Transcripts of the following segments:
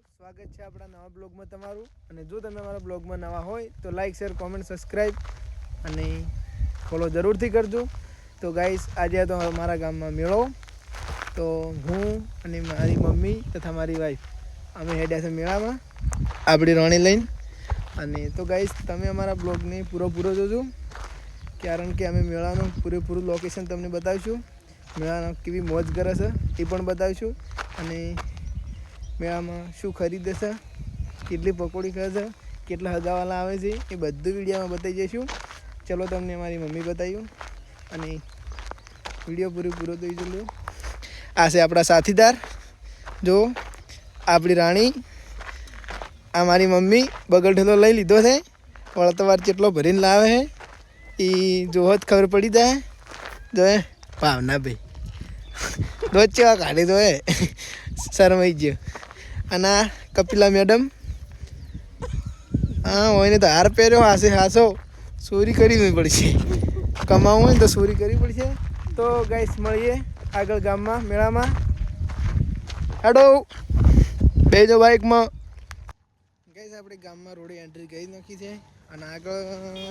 સ્વાગત છે આપણા નવા બ્લોગમાં તમારું. અને જો તમે અમારા બ્લોગમાં નવા હોય, તો લાઈક શેર કોમેન્ટ સબસ્ક્રાઈબ અને ફોલો જરૂરથી કરજો. તો ગાઈસ આજે તો અમારા ગામમાં મેળો. તો હું અને મારી મમ્મી તથા મારી વાઈફ અમે હેડ્યા છે મેળામાં, આપણી રોણી લઈને. અને તો ગાઈસ તમે અમારા બ્લોગને પૂરેપૂરો પૂરો જોજો, કારણ કે અમે મેળાનું પૂરેપૂરું લોકેશન તમને બતાવીશું. મેળાનો કેવી મોજ કરે છે, એ પણ બતાવીશું. અને મેળામાં શું ખરીદે છે? કેટલી પકોડી ખાય છે? કેટલા હગાવાલા આવે છે? એ બધું વિડીયોમાં બતાવી જઈશું. ચલો તમને મારી મમ્મી બતાવ્યું અને વીડિયો પૂરો પૂરો થઈ જજો. આ છે આપણા સાથીદાર. જો, આપણી રાણી. આ મારી મમ્મી બગલ લઈ લીધો છે. વળતવાર ચેટલો ભરીને લાવે છે. એ જોવો જ ખબર પડી જાય. જો એ, ભાવના ભાઈ. દોજ ચેવા કાઢી દો એ. શરમાઈ ગયો. અને કપિલા મેડમ હા હોય ને તો હાર પહેર્યો હાસે હાસો ચોરી કરવી પડશે કમાવું હોય ને તો ચોરી કરવી પડશે તો ગાઈસ મળીએ આગળ ગામમાં મેળામાં હેડો બેજો બાઇકમાં ગાઈસ આપણે ગામમાં રોડે એન્ટ્રી કરી નાખી છે અને આગળ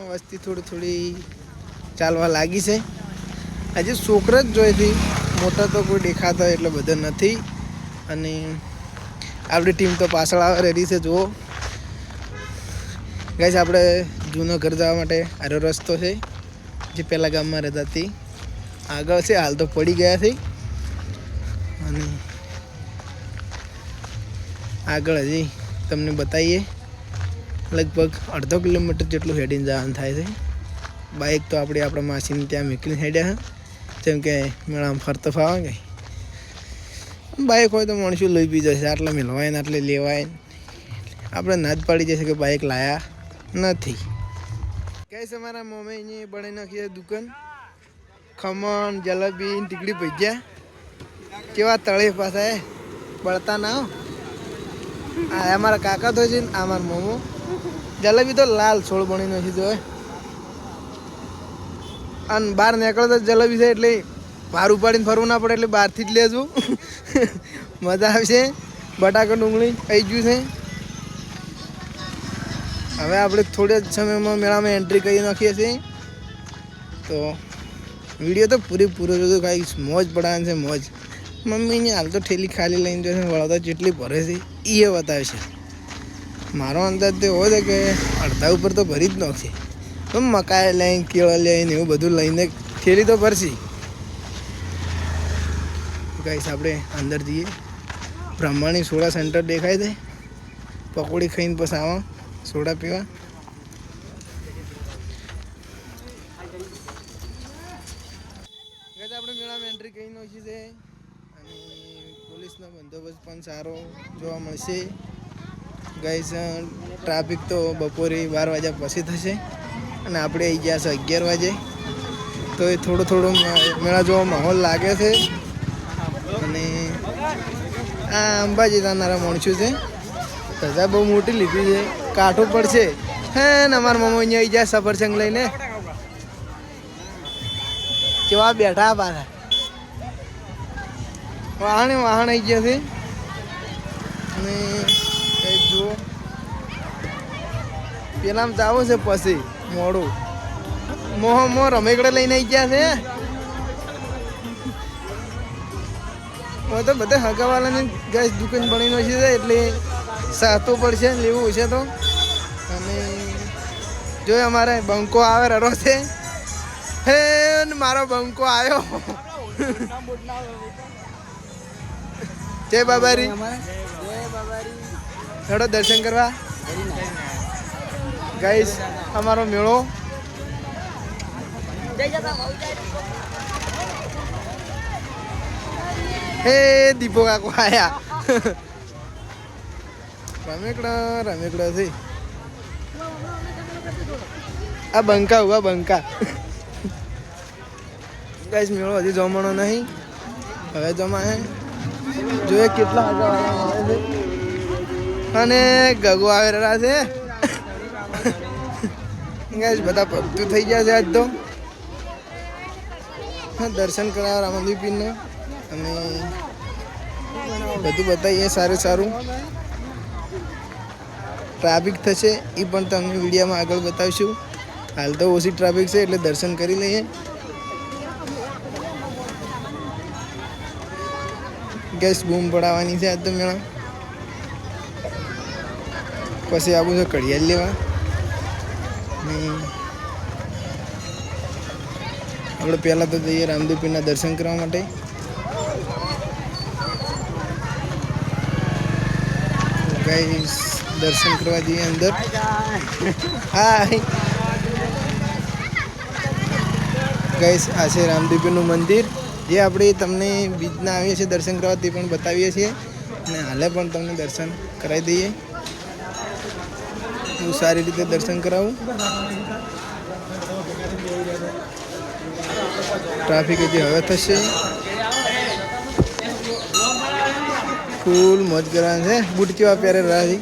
વસ્તી થોડી થોડી ચાલવા લાગી છે હજી છોકરા જ જોઈતી મોટા તો કોઈ દેખાતા એટલે બધા નથી અને આપણી ટીમ તો પાછળ આવે રેડી છે, જુઓ. ગાઈસ આપણે જૂનો ઘર જવા માટે આરો રસ્તો છે, જે પહેલાં ગામમાં રહેતા હતી. આગળ છે, હાલ તો પડી ગયા છે. અને આગળ હજી તમને બતાવીએ. લગભગ અડધો કિલોમીટર જેટલું હેડીને જવાનું થાય છે. બાઇક તો આપણે આપણા માસીને ત્યાં મૂકીને હેડ્યા જેમ કે મેળામાં ફરતો ફાવા કે બાઇક હોય તો માણસો લઈ બી જશે, આટલા મિલવાય ને આટલે લેવાય. આપણે ના જ પાડી જશે કે બાઇક લાયા નથી. કઈ અમારા મમ્મી અહીંયા બનાવી નાખી દુકાન? ખમણ, જલેબી ટીકડી ભજીયા કેવા તળે પાસે બળતા ના. આ અમારા કાકા તો છે ને, આ મારા મોમો. જલેબી તો લાલ છોડ બની નાખી તો અને બહાર નીકળતા જલેબી છે એટલે બહાર ઉપાડીને ફરવું ના પડે એટલે બહારથી જ લેજો. મજા આવશે. બટાકા ડુંગળી આવી ગયું છે. હવે આપણે થોડે જ સમયમાં મેળામાં એન્ટ્રી કરી નાખીએ છીએ. તો વીડિયો તો પૂરેપૂરો જોજો કાંઈક મોજ પડાવે છે, મોજ. મમ્મીની હાલ તો ઠેલી ખાલી લઈને જશે વળતા જેટલી ભરે છે એ બતાવે છે મારો અંદાજ તો એવો છે કે અડધા ઉપર તો ભરી જ નાખશે. તો મકાઈ લઈને, કેળા લઈને, એવું બધું લઈને ઠેલી તો ભરશી. ગાઈસ, આપણે અંદર જઈએ. બ્રહ્માની સોડા સેન્ટર દેખાય છે. પકોડી ખાઈને પછી આવા સોડા પીવા. આપણે મેળામાં એન્ટ્રી કરી નાખી છે. અને પોલીસનો બંદોબસ્ત પણ સારો જોવા મળશે. ગાઈસ ટ્રાફિક તો બપોરે બાર વાગ્યા પછી થશે. અને આપણે આવી ગયા છે અગિયાર વાગે. તો એ થોડો થોડો મેળા જોવા માહોલ લાગે છે. અને આ અંબાજી તાનારા માણસો છે રજા બહુ મોટી લીધી છે. કાઠું પડશે. હે, ને અમારા મમ્મી અહીંયા આવી જાય સફરજંગ લઈને. કેવા બેઠા પાછા. વાહણે વાહણ આવી ગયા છે. અને કઈ જુઓ. પેલામાં જાવો છે પછી મોડું. મોહ મોહ રમેકડે લઈને આવી ગયા છે. હવે તો બધા હગાવાલાની ગેસ દુકાન બની છે એટલે સાતું પડશે લેવું હશે તો. અને જો અમારે બંકો આવે રરો છે. હે ને મારો બંકો આવ્યો. જય બાબારી. હેડો દર્શન કરવા. ગાઈસ અમારો મેળો. હે, દીપો કાકો આયા. રમેકડા રમેકડા છે આ બંકા હુઆ બંકા. ગાઈસ મેળો હજી જમણો નહીં. હવે જમા હે જોઈએ કેટલા હજાર અને ગગો આવે રહ્યા છે. ગાઈસ બધા ભક્તો થઈ ગયા છે આજ તો. દર્શન કરાવવા રામાદેવી અને બધું બતાવીએ, સારું સારું. ટ્રાફિક થશે એ પણ તમને વિડીયોમાં આગળ બતાવીશું. હાલ તો ઓછી ટ્રાફિક છે, એટલે દર્શન કરી લઈએ. ગેસ બૂમ પડાવવાની છે આજ તો મેળા. પછી આવું છે કડિયાલ લેવા. આપણે પહેલાં તો જઈએ રામદેવપીરના દર્શન કરવા માટે. ગાઈસ દર્શન કરવા જઈએ અંદર. હાય ગાઈસ, આ છે રામદેવ મંદિર. જે આપણે તમને બીજના આવીએ છીએ દર્શન કરવા, તે પણ બતાવીએ છીએ. અને હાલે પણ તમને દર્શન કરાવી દઈએ. હું સારી રીતે દર્શન કરાવું. ટ્રાફિક હજી હવે થશે. ફૂલ મોજ કરવાનું છે. બૂટ કેવા પહેરે રાહી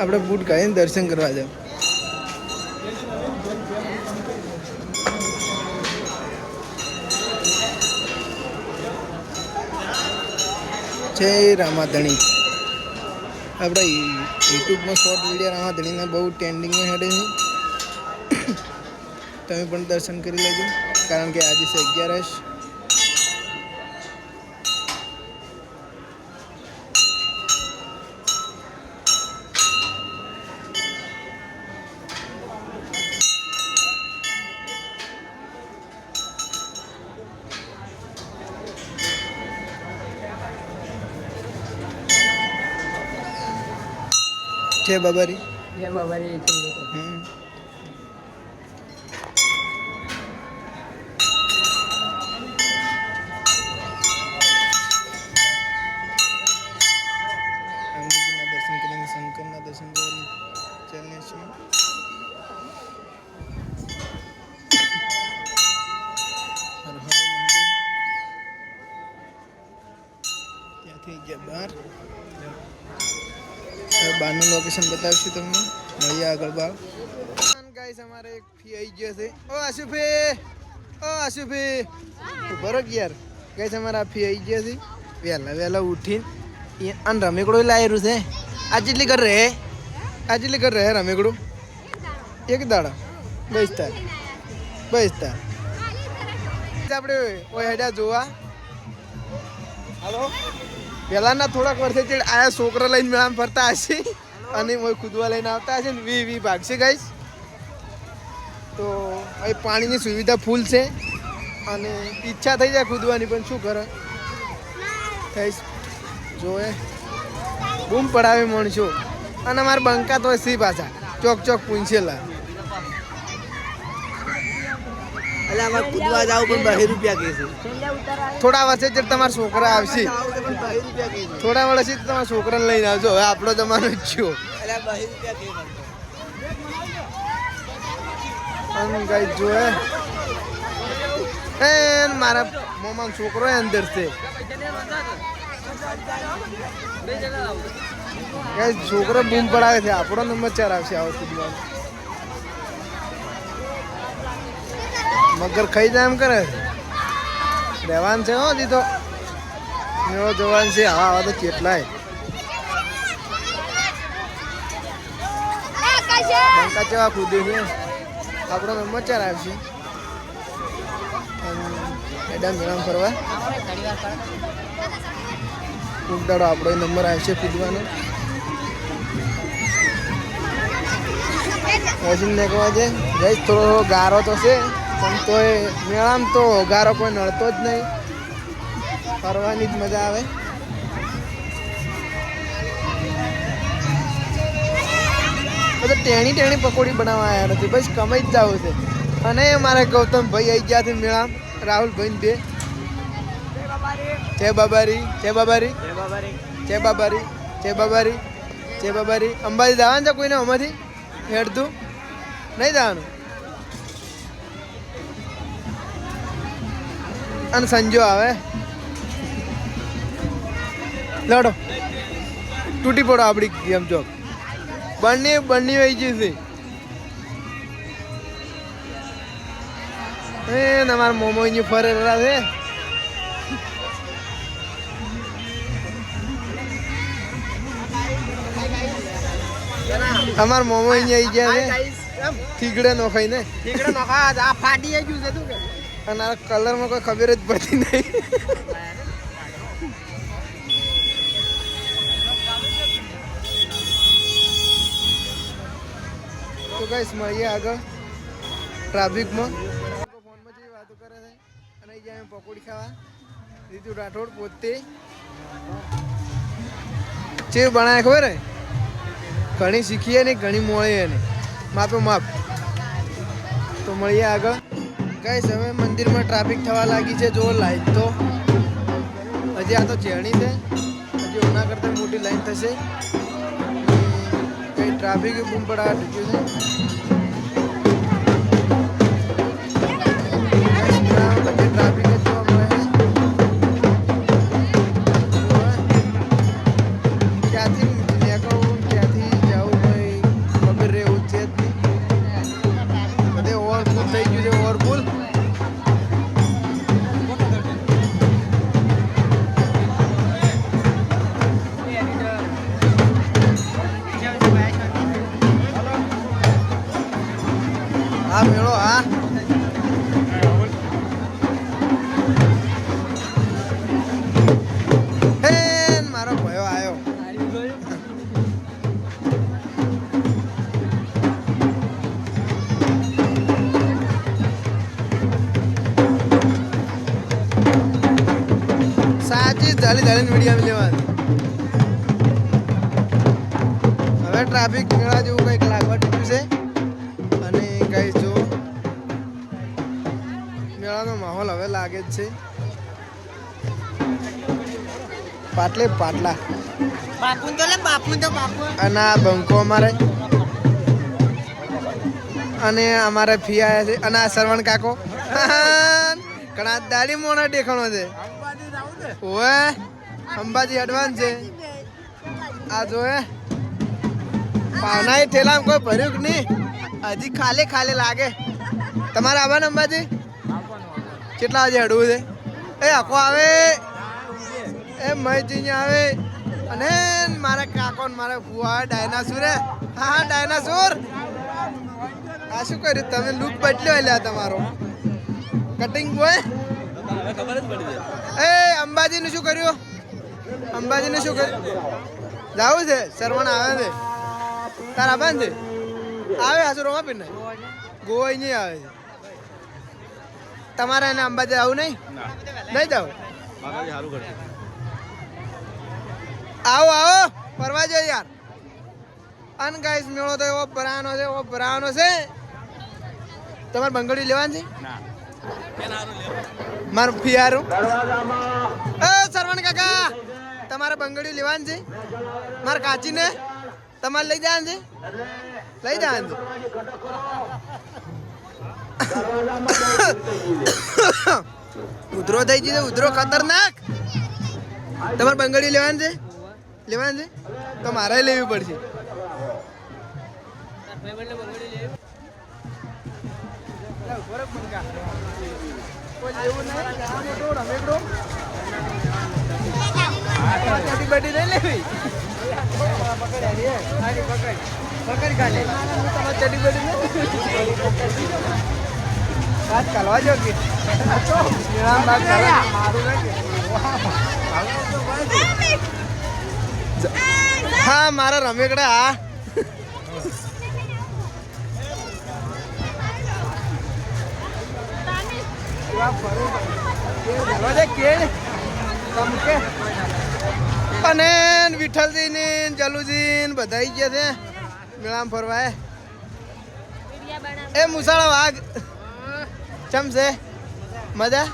આપણે બૂટ કાઢીને દર્શન કરવા જાવ જય રામાધણી. આપણે યુટ્યુબમાં શોર્ટ વીડિયો રામાધણીના બહુ ટ્રેન્ડિંગમાં હેડે છે. તમે પણ દર્શન કરી લેજો. કારણ કે આજે છે અગિયારસ. છીએ. હર હર મહાદેવ. ત્યાંથી ગયા બહાર હવે બહારનું લોકેશન બતાવીશું તમને. મળીએ આગળ બાર. ગાઈસ અમારે એક ફી આવી ગયો છે. ઓ, આશુભી! ઓ, આશુભી! ઊભો રહો કે યાર ગાઈસ અમારે આ ફી આવી ગયા છે. વહેલા વહેલા ઉઠીને અને રમેકડો લાયેલું છે. આ જેટલી કર રહે? આ જેટલી કર રહે રમેકડું? એક દાડા. બસ તાર. બસ તાર. આપણે ઓય હેડ્યા જોવા. હાલો પહેલાના થોડાક વર્ષે આયા છોકરા લઈને મેળામાં ફરતા હશે. અને હું કૂદવા લઈને આવતા હશે ને વી વી ભાગશે ગાઈશ તો અહીં પાણીની સુવિધા ફૂલ છે. અને ઈચ્છા થઈ જાય કૂદવાની પણ શું કરે? થઈશ જોએ બૂમ પડાવે માણસો. અને અમારે બંકા તો સી પાછા. ચોક ચોક પૂંછેલા. એટલે કૂદવા જાવ પણ બહી રૂપિયા કહે છે. થોડા વર્ષે જ તમારા છોકરા આવશે. થોડા વર્ષે જ તમારા છોકરાને લઈને આવજો. હવે આપણો જમાનો જ છો કઈ જોએ એ મારા મોમાં છોકરો અંદર છે. છોકરો બૂમ પડાવે છે. આપણો નંબર ચાર આવશે આવો કૂદવાનો. મગર ખાઈ જાય એમ કરે. રહેવાનું છે હો દીધો એવો જવાન છે. હા આવા તો કેટલાય. બંકા કેવા કૂદે છે. આપણો નંબર ચાર આવશે મેડમ મેળામાં ફરવા. દાડો આપણો નંબર આવશે કૂદવાનો. પછી નાખવા છે જઈશ થોડો ગારો તો છે. પણ તોય મેળામાં તો ગારો કોઈ નડતો જ નહીં. ફરવાની જ મજા આવે. બધું ટેણી ટેણી પકોડી બનાવવા આવ્યા નથી. બસ કમાઈ જ જવું છે. અને મારા ગૌતમ ભાઈ આવી ગયા છે મેળા રાહુલ ભાઈ બે. જય બાબારી. જય બાબારી. જય બાબારી. જય બાબારી. જય બાબારી. જય બાબારી. અંબાજી જવાનું છે કોઈને આમાંથી? હેડતું નહીં જવાનું? અને સંજો આવે. લડો. તૂટી પડો આપણી ગેમ ચોક. બંને બંને વહી ગઈ છે. એ તમારા મોમો ફરે રહ્યા છે. અમાર મોમો અહીંયા આવી ગયા છે. ઠીકડે નોખાઈ ને ઠીકડે નોખા આ ફાટી ગયું છે તું કે? અને આ કલરમાં કોઈ ખબર જ પડતી નહીં. તો ગાઈસ મળીએ આગળ ટ્રાફિકમાં. ફોનમાં જે વાતો કરે છે, અને અહીંયા અમે પકોડી ખાવા. રીતુ રાઠોડ પોતે. જે બનાવે ખબર હે? ઘણી શીખીએ ને ઘણી મોળીએ ને. માપે માપ. તો મળીએ આગળ. ગાઈસ, હવે મંદિરમાં ટ્રાફિક થવા લાગી છે. જો લાઈટ તો. હજી આ તો ચેણી છે. હજી ઓના કરતાં મોટી લાઈન થશે. કઈ ટ્રાફિક બૂમ પડાવા ચૂક્યું છે. સાચી ચાલી મીડિયા લેવાનું. હવે ટ્રાફિક મેળા જેવું કંઈક લાગવા ટીપ્યું છે. અને કઈ જો મેળાનો માહોલ હવે લાગે જ છે. પાટલે પાટલા. બાપુ તો લે બાપુ તો બાપુ. અને આ બંકો અમારે. અને અમારે ફી આવ્યા છે. અને આ સરવણ કાકો. ઘણા દાડી મોણા દેખાણો છે. ઓએ અંબાજી એડવાન્સ છે. આ જો હે. પાવના ઠેલા કોઈ ભર્યું કે નહીં? હજી ખાલી ખાલી લાગે. તમારે આવવાનું અંબાજી? કેટલા વાગે હડવું છે? એ આખો આવે. એ મહીજી આવે. અને મારા કાકો મારા ફુવા ડાયનાસુર હે. હા હા ડાયનાસોર. આ શું કર્યું? તમે લુક બદલ્યો એટલે તમારો. કટિંગ બોય એ અંબાજીનું શું કર્યું? અંબાજીનું શું કર્યું જવું છે? શરવણ આવે છે? તાર આવવાનું છે? આવે હાસુ માં પીને ગોવા નહીં આવે છે. તમારે એને અંબાજી આવું નહીં? નહીં જાવ? આવો આવો ફરવા જાય યાર. અન ગાઈસ મેળો તો એવો ભરાવાનો છે એવો ભરાવાનો છે. તમારે બંગડી લેવાની છે? મારું ફિયારું. એ સરવણ કાકા. તમારે બંગડી લેવાની છે? મારે કાચીને? તમારે લઈ જવાનું છે? લઈ જવાનું છે? ઉધરો થઈ ગયો, ઉધરો ખતરનાક. તમારે બંગડી લેવાની છે? લેવાની છે? તો મારે લેવી પડશે. લેવું નહીં? રમેકડો. બટી નહીં લેવી. તમારે ચટી બટી વાત કાલવા જો કે. હા મારા કે. હા મારા રમેકડા હા. અને વિઠ્ઠલજી ને જલુજી ને બધા ગયા છે. મેળામાં ફરવા એ મુસાળા વાઘ. ચમ છે? મજા?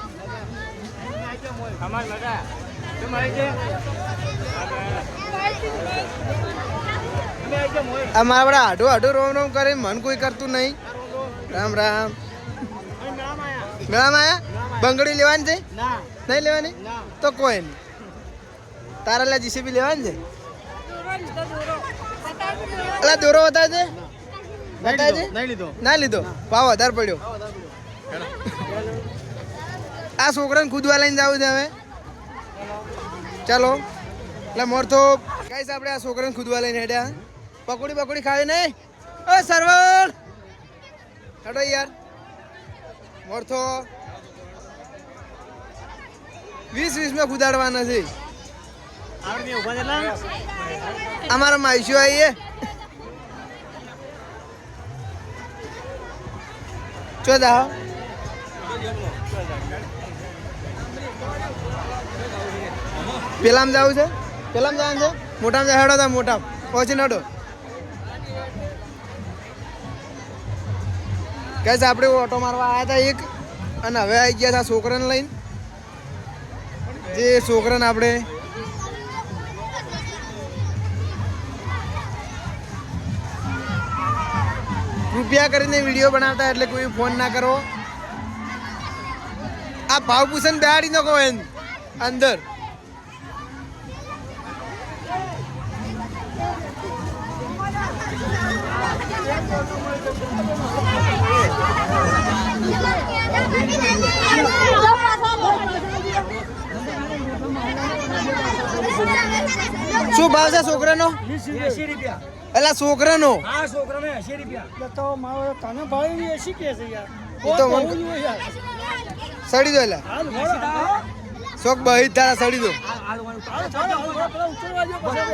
અમારા આપણે આડું આડું રોમ રોમ કરી મન કોઈ કરતું નહીં. રામ રામ. મેળામાં આયા? બંગડી લેવાની છે? નહીં લેવાની? તો કોઈ નહીં. તારા લે જીસીબી લેવાની છે? એટલે દોરો હતા છે? નહીં લીધો ના લીધો? ભાવ વધારે પડ્યો. આ છોકરાને કૂદવા લઈને જવું છે હવે. ચાલો. એટલે મોર તો ગાઈસ આપણે આ છોકરાને કૂદવા લઈને હેડ્યા. પકોડી પકોડી ખાવી નહીં? ઓ સરવણ! હેડો યાર. મોરથો વીસ વીસમાં કુદાડવાના છે. અમારા માઈશો આવીએ ચોદા પેલામાં જવું છે? પેલામાં જવાનું છે? મોટામાં હેડો તા મોટા પહોંચી નડો કઈ આપણે ઓટો મારવા આવ્યા હતા એક, અને હવે આવી ગયા હતા છોકરાને લઈને. જે છોકરાને આપણે કૃપયા કરીને વીડિયો બનાવતા એટલે કોઈ ફોન ના કરો. આ ભાવભૂષણ બેહાડી નાખો એમ. અંદર. શું ભાવ છે છોકરાનો? એસી રૂપિયા. એલા છોકરાનો. આ છોકરાને એસી રૂપિયા. તો મારો તને ભાઈ 80 કે છે યાર. એ તો મને- સડી દો એલા શોખ બહી તારા સડી દો. હાલ ભરો હાલ ભરો પેલા ઉતરવા જો ઓય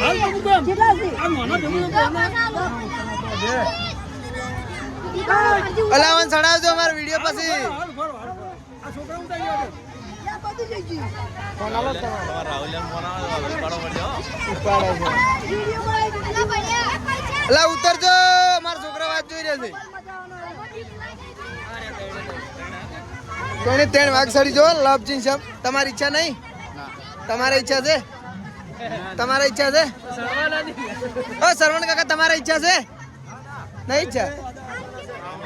હાલ બાબુ કેમ આ નાના જમીનો અલાવન સડાવજો અમારો વીડિયો પછી. આ છોકરા ઉતારી અલા, ઉતરજો. મારા છોકરા વાત જોઈ રહ્યા છે. કોઈ ત્રણ વાગ સડી જો લવજીન સાહેબ તમારી ઈચ્છા નહીં? તમારી ઈચ્છા છે? તમારી ઈચ્છા છે? ઓ, સરવણ કાકા, તમારી ઈચ્છા છે? નહીં ઈચ્છા?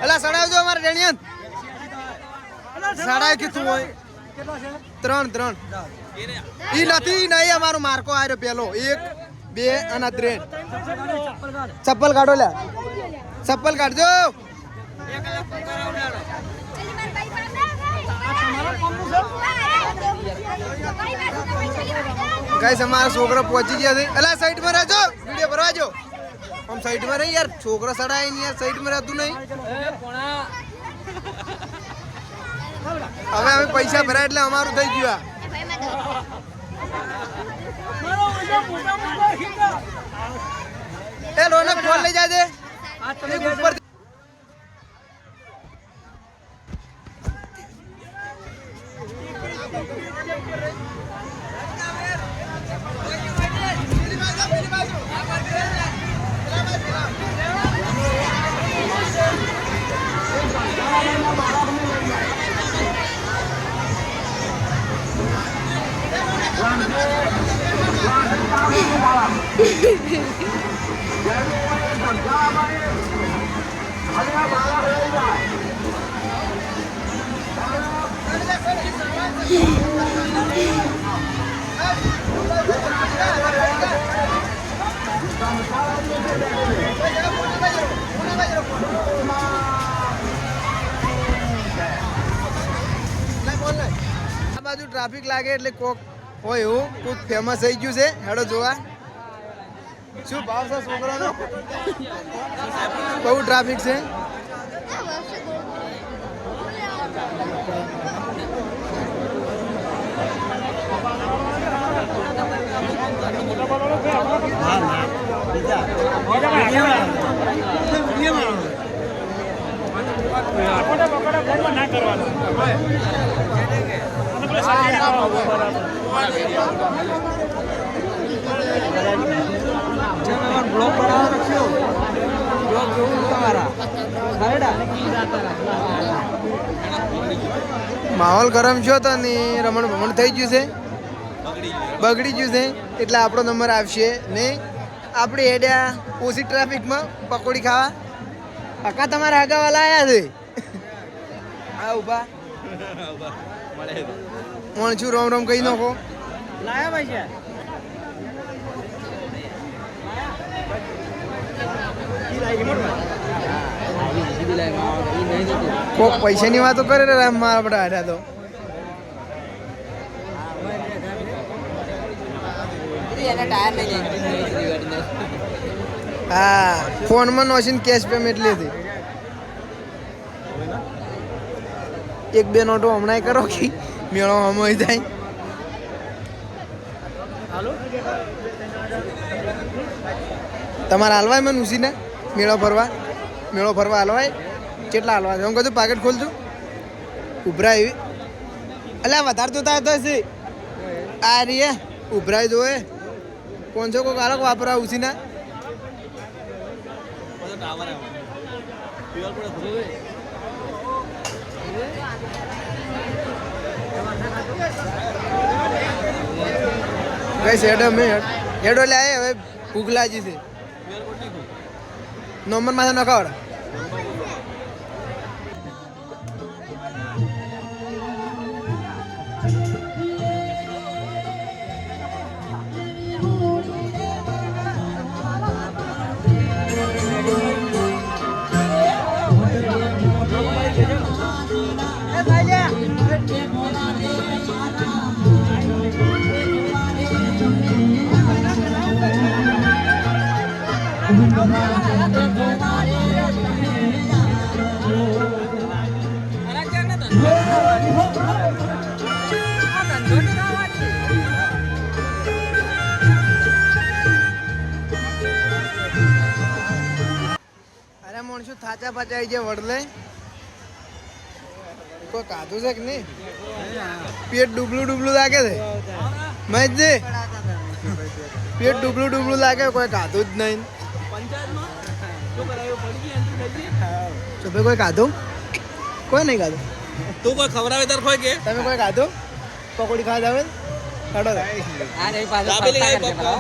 અલા, સડાવજો અમારે રેણિયન સડાય કીધું હોય? ત્રણ ત્રણ. ઈ નથી નહીં અમારો માર્કો આવ્યો પેલો. એક બે અને ત્રણ. ચપ્પલ કાઢો લે ચપ્પલ કાઢજો. કઈ અમારા છોકરો પહોંચી ગયા છે. અલા સાઈડમાં રહેજો. વીડિયો ભરવાજો આમ સાઈડમાં રહી યાર. છોકરો સડાય નહીં યાર. સાઈડમાં રહેતું નહીં. હવે અમે પૈસા ભરાય એટલે અમારું થઈ ગયું એ રોનક, ફોન લઈ જાજે. ઉપર એક બાજુ ટ્રાફિક લાગે એટલે કોક હોય એવું? ખૂબ ફેમસ થઈ ગયું છે? હેડો જોવા. શું ભાવ છે છોકરાનો? બહુ ટ્રાફિક છે. ના કરવાનું માહોલ ગરમ છો તો ને રમણ ભમણ થઈ ગયું છે? બગડી ગયું છે. એટલે આપણો નંબર આવશે ને આપણે હેડ્યા ઓછી ટ્રાફિકમાં પકોડી ખાવા. કાકા, તમારા આગાવાલા આવ્યા છે? હા, ઊભા. કોણ છું? રોમ રોમ કહી નાખો. લાયા ભાઈ છે? કોક પૈસાની વાતો કરે રે રામ મારા બધા હાડ્યા તો. હા ફોનમાં નોશીને કેશ પેમેન્ટ લીધી એક બે નોટો હમણાં કરો કે? મેળો સમય થાય. તમારે હાલવાય મને ઉસીને? મેળો ફરવા મેળો ફરવા હાલવાય? કેટલા હાલવા? છે હું કહું પાકેટ ખોલજો. ઉભરા એવી. અલ્યા વધારે જોતા તો છે આ રીએ ઉભરાય જોએ છો કોક? આલોક વાપરા ઉસીના. કઈ શેડ અમે હેડો લે આય હવે ભૂખ લાગી છે. નંબર માથે નખાવડ. માણસો થાચા પાચા આવી ગયા વડલે. કોઈ કાધું છે કે નહીં? પેટ ડુબલું ડૂબલું લાગે છે? મહેશજી પેટ ડૂબલું ડુબલું લાગે કોઈ કાધું જ નહીં. તો કોઈ કાધું? કોઈ નહીં કાધું? તું કોઈ ખવડાવે તાર કોઈ કે? તમે કોઈ કાધું? પકોડી ખાવા જાવે કાઢો દાબેલી ખાઈ પપ્પા.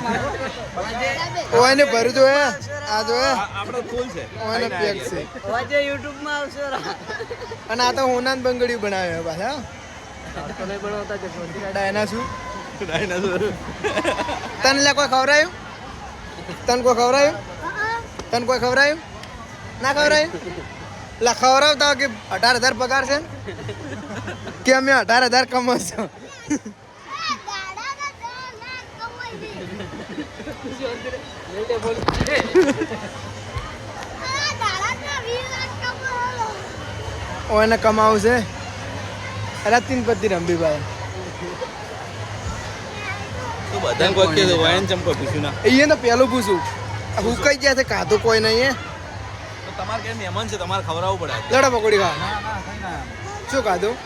ઓ એને ભર્યું તો હે? આ જો આપણો ફૂલ છે. ઓને પેક છે. અને આ તો હોનાન બંગડીયું બનાવ્યો છે પાછા દાડા એના છું તને લે કોઈ ખવડાયું? તને કોઈ ખવડાયું? તને કોઈ ખવડાયું? ના ખવડાયું? લા ખવરાવતા કે અઢાર હજાર પગાર છે કે અમે અઢાર હજાર કમાશો ઓ એને કમાવું છે? અરે તીન પતિ રંભી ભાઈ તું બધાને કોઈ કે વાયન ચંપો પૂછ્યું ના. એ તો પેલું પૂછું. હું કઈ ગયા છે? કાધું કોઈ નહીં તો તમારે કે મહેમાન છે? તમારે ખવડાવવું પડે લડો પકોડી ખા શું કાધું